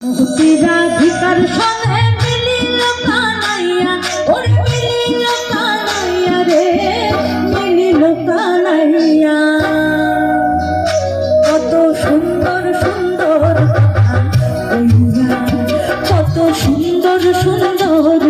রাধিকার সঙ্গে রে মিলিল কানাইয়া। কত সুন্দর সুন্দর কত সুন্দর সুন্দর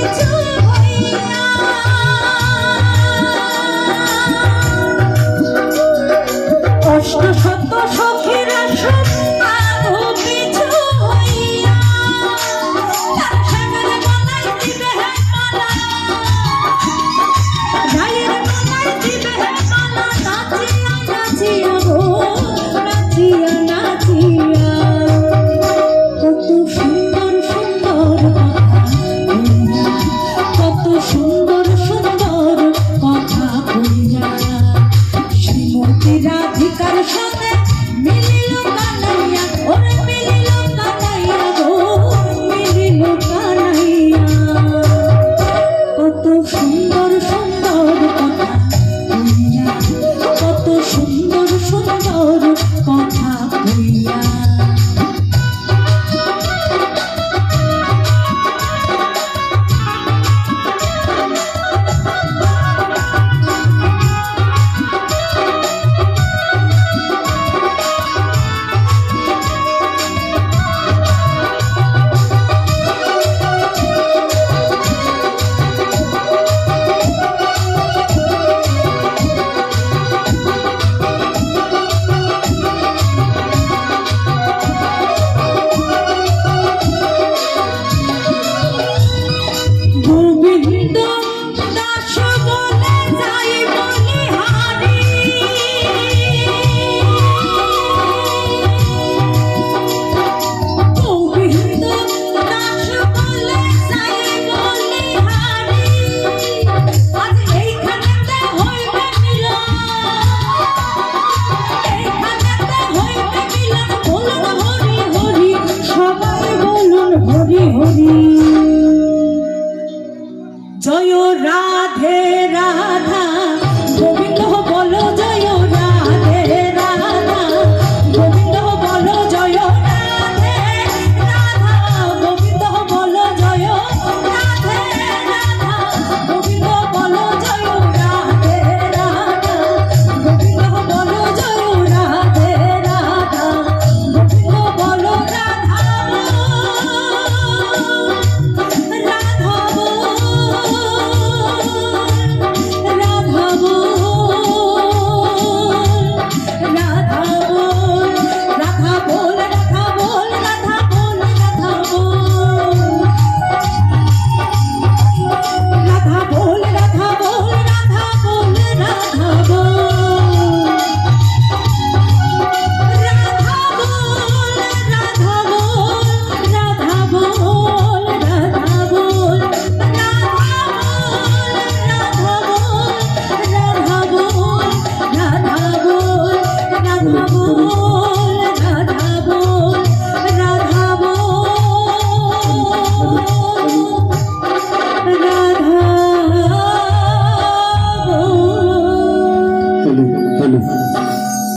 need to Hari Joy Radhe Radhe.